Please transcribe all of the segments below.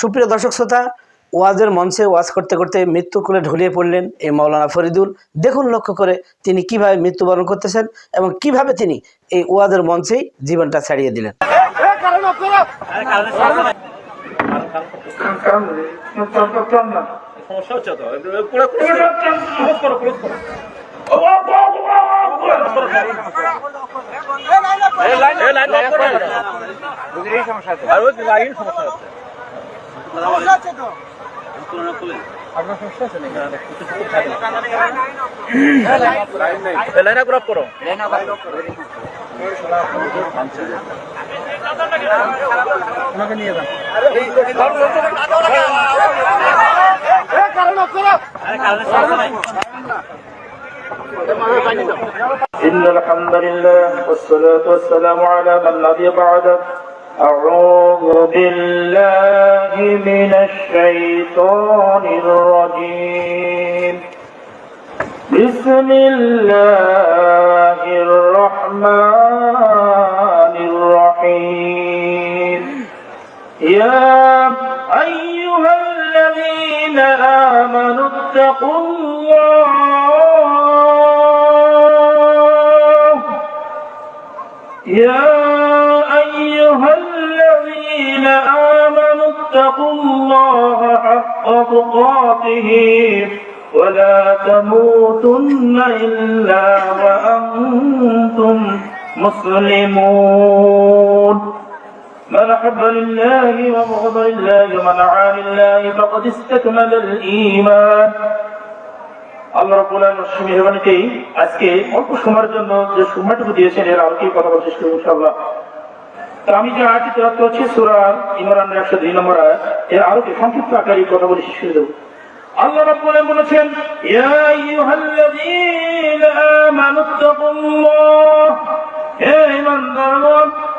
সুপ্রিয় দর্শক শ্রোতা, ওয়াজের মঞ্চে ওয়াজ করতে করতে মৃত্যু কোলে ঢুলিয়ে পড়লেন এই মাওলানা ফরিদুল। দেখুন লক্ষ্য করে তিনি কীভাবে মৃত্যুবরণ করতেছেন এবং কীভাবে তিনি এই ওয়াজের মঞ্চেই জীবনটা ছাড়িয়ে দিলেন। সমস্যা লাইন লক করো লাইন আপ ওনাকে নিয়ে যান। إن الحمد لله والصلاة والسلام على من نبي بعده. أعوذ بالله من الشيطان الرجيم. بسم الله الرحمن الرحيم. يا أيها الذين آمنوا اتقوا الله يا أيها الذين آمنوا اتقوا الله حق تقاته ولا تموتن إلا وأنتم مسلمون. من أحب لله وبغض لله ومن عان لله فقد استكمل الإيمان. আল্লাহ রাব্বুল আলামিন আজকে অল্প সময়ের জন্য যে সময়টুকু দিয়েছেন, এর আলোকে কথা বলতে চেষ্টা ইনশাআল্লাহ। তো আমি যে আয়াতটি তেলাওয়াত করছি, সূরা ইমরান 102 নম্বর আয়াত সংক্ষিপ্ত আকারে কথা বলে শেষ করে দেব। বলেছেন, ইয়া হে ঈমানদারগণ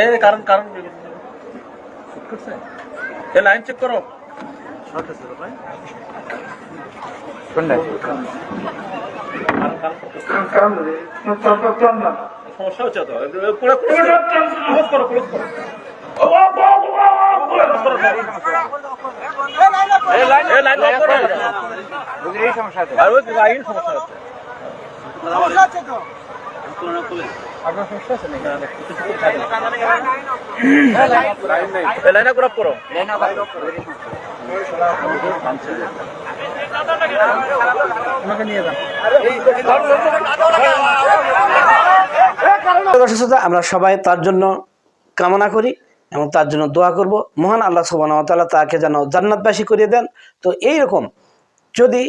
এ কারণ কারণ এ লাইন চেক করো। সমস্যা হচ্ছে তো। ক্লোজ করো ক্লোজ করো। এই লাইন লাইন লক করো। সমস্যা আছে। আর ওই লাইন আপনার সমস্যা আছে নাকি? লাইন আপ করো ওনাকে নিয়ে যান। আমরা সবাই তার জন্য কামনা করি এবং তার জন্য দোয়া করব। মহান আল্লাহ সুবাহতাল্লাহ তাকে যেন জান্নাতবাসী করিয়ে দেন। তো এই রকম যদি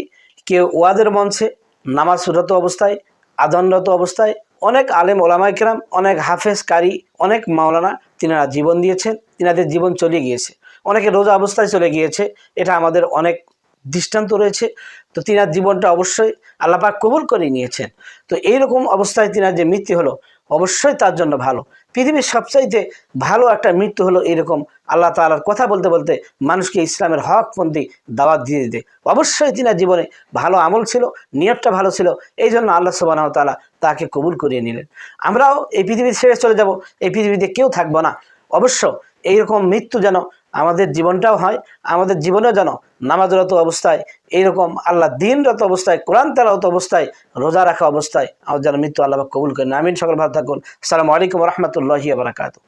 কেউ ওয়াদের মঞ্চে নামাজ সুরত অবস্থায় আদনরত অবস্থায় অনেক আলেম ওলামাই কেরাম, অনেক হাফেজ কারি অনেক মাওলানা তিনারা জীবন দিয়েছেন, তিনাদের জীবন চলে গিয়েছে। অনেকে রোজা অবস্থায় চলে গিয়েছে, এটা আমাদের অনেক দৃষ্টান্ত রয়েছে। তো তিনার জীবনটা অবশ্যই আল্লাপাক কবুল করে নিয়েছেন। তো এইরকম অবস্থায় তিনার যে মৃত্যু হলো অবশ্যই তার জন্য ভালো। পৃথিবীর সবচাইতে ভালো একটা মৃত্যু হলো এরকম আল্লাহ তালার কথা বলতে বলতে মানুষকে ইসলামের হকপন্থী দাওয়াত দিয়ে দিতে। অবশ্যই তিনার জীবনে ভালো আমল ছিল, নিয়তটা ভালো ছিল এই জন্য আল্লাহ সুবাহ তালা তাকে কবুল করিয়ে নিলেন। আমরাও এই পৃথিবী ছেড়ে চলে যাব, এই পৃথিবীতে কেউ থাকব না। অবশ্য এইরকম মৃত্যু যেন আমাদের জীবনটাও হয়, আমাদের জীবনেও যেন নামাজরত অবস্থায় এইরকম আল্লাহ দিনরত অবস্থায়, কোরআন তেলারত অবস্থায়, রোজা রাখা অবস্থায়, আমার যেন মৃত্যু আল্লাহ কবুল করেন। আমিন, সকল ভালো থাকুন। আসসালামু আলাইকুম রহমতুল্লাহি বারাকাতু